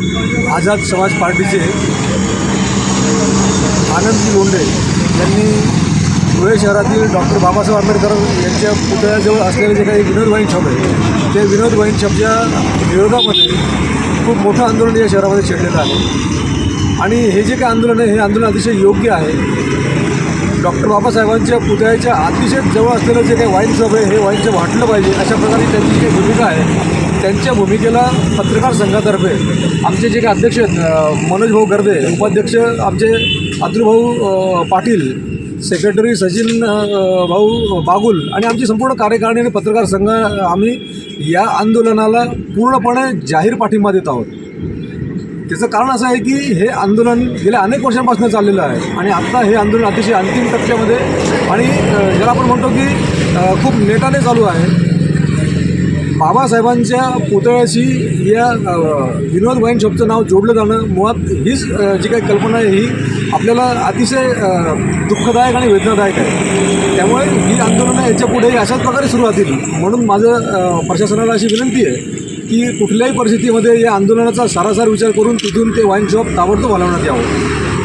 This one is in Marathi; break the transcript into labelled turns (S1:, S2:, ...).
S1: आझाद समाज पार्टीचे आनंदजी लोंढे यांनी धुळे शहरातील डॉक्टर बाबासाहेब आंबेडकर यांच्या पुतळ्याजवळ असलेले जे काही विनोद वाईन शॉप आहे ते विनोद वाईन शॉपच्या विरोधामध्ये खूप मोठं आंदोलन या शहरामध्ये छेडलेलं आहे. आणि हे जे काही आंदोलन आहे हे आंदोलन अतिशय योग्य आहे. डॉक्टर बाबासाहेबांच्या पुतळ्याच्या अतिशय जवळ असलेलं जे काही वाईन शॉप आहे हे वाईन शॉप वाटलं पाहिजे अशा प्रकारे त्यांची जी काही भूमिका आहे त्यांच्या भूमिकेला पत्रकार संघातर्फे आमचे जे काही अध्यक्ष आहेत मनोज भाऊ गर्दे उपाध्यक्ष आमचे अतुलभाऊ पाटील सेक्रेटरी सचिन भाऊ बागुल आणि आमची संपूर्ण कार्यकारिणी आणि पत्रकार संघ आम्ही या आंदोलनाला पूर्णपणे जाहीर पाठिंबा देत आहोत. त्याचं कारण असं आहे की हे आंदोलन गेल्या अनेक वर्षांपासून चाललेलं आहे आणि आत्ता हे आंदोलन अतिशय अंतिम टप्प्यामध्ये आणि ज्याला आपण म्हणतो की खूप नेटाने चालू आहे. बाबासाहेबांच्या पुतळ्याशी या विनोद वाईन शॉपचं नाव जोडलं जाणं मुळात हीच जी काही कल्पना आहे ही आपल्याला अतिशय दुःखदायक आणि वेदनादायक आहे. त्यामुळे ही आंदोलनं याच्या पुढेही अशाच प्रकारे सुरू राहतील. म्हणून माझं प्रशासनाला अशी विनंती आहे की कुठल्याही परिस्थितीमध्ये या आंदोलनाचा सारासार विचार करून तिथून ते वाईन शॉप ताबडतोब हलवण्यात यावं.